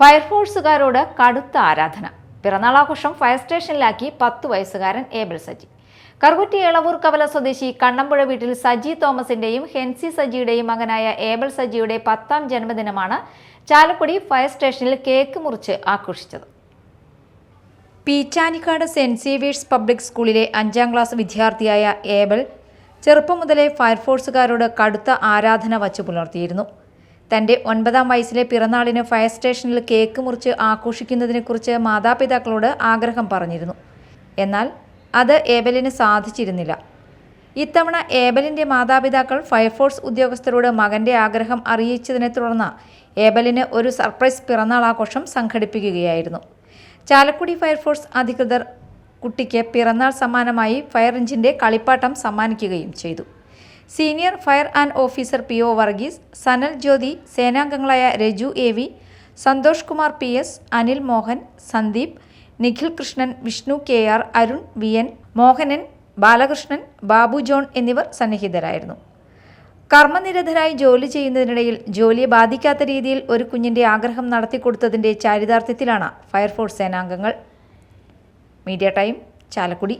ഫയർഫോഴ്സുകാരോട് കടുത്ത ആരാധന. പിറന്നാളാഘോഷം ഫയർ സ്റ്റേഷനിലാക്കി പത്തു വയസ്സുകാരൻ ഏബിൾ സജി. കറുകുറ്റി എളവൂർ കവല സ്വദേശി കണ്ണമ്പുഴ വീട്ടിൽ സജി തോമസിന്റെയും ഹെൻസി സജിയുടെയും മകനായ ഏബിൾ സജിയുടെ പത്താം ജന്മദിനമാണ് ചാലക്കുടി ഫയർ സ്റ്റേഷനിൽ കേക്ക് മുറിച്ച് ആഘോഷിച്ചത്. പീച്ചാനിക്കാട് സെന്റ് സേവിയേഴ്സ് പബ്ലിക് സ്കൂളിലെ അഞ്ചാം ക്ലാസ് വിദ്യാർത്ഥിയായ ഏബിൾ ചെറുപ്പം മുതലേ ഫയർഫോഴ്സുകാരോട് കടുത്ത ആരാധന വച്ചു പുലർത്തിയിരുന്നു. തന്റെ ഒൻപതാം വയസ്സിലെ പിറന്നാളിന് ഫയർ സ്റ്റേഷനിൽ കേക്ക് മുറിച്ച് ആഘോഷിക്കുന്നതിനെക്കുറിച്ച് മാതാപിതാക്കളോട് ആഗ്രഹം പറഞ്ഞിരുന്നു. എന്നാൽ അത് ഏബലിന് സാധിച്ചിരുന്നില്ല. ഇത്തവണ ഏബലിന്റെ മാതാപിതാക്കൾ ഫയർഫോഴ്സ് ഉദ്യോഗസ്ഥരോട് മകന്റെ ആഗ്രഹം അറിയിച്ചതിനെ തുടർന്ന് ഏബലിന് ഒരു സർപ്രൈസ് പിറന്നാൾ ആഘോഷം സംഘടിപ്പിക്കുകയായിരുന്നു. ചാലക്കുടി ഫയർഫോഴ്സ് അധികൃതർ കുട്ടിക്ക് പിറന്നാൾ സമ്മാനമായി ഫയർ എഞ്ചിന്റെ കളിപ്പാട്ടം സമ്മാനിക്കുകയും ചെയ്തു. Senior fire and officer P O Varghese Sanal Jyothi സേനാംഗങ്ങളായ Raju A V Santhosh Kumar P S Anil Mohan Sandeep Nikhil Krishnan Vishnu K R Arun V N Mohanan Balakrishnan Babu John എന്നിവർ സന്നിഹിതരായിരുന്നു. കർമ്മനിരതരായി ജോലി ചെയ്യുന്നതിനിടയിൽ ജോലിയെ ബാധിക്കാത്ത രീതിയിൽ ഒരു കുഞ്ഞിന്റെ ആഗ്രഹം നടത്തിക്കൊടുത്തതിന്റെ ചാരിതാർത്ഥ്യത്തിലാണ് ഫയർഫോഴ്സ് സേനാംഗങ്ങൾ. Media time Chalakudy.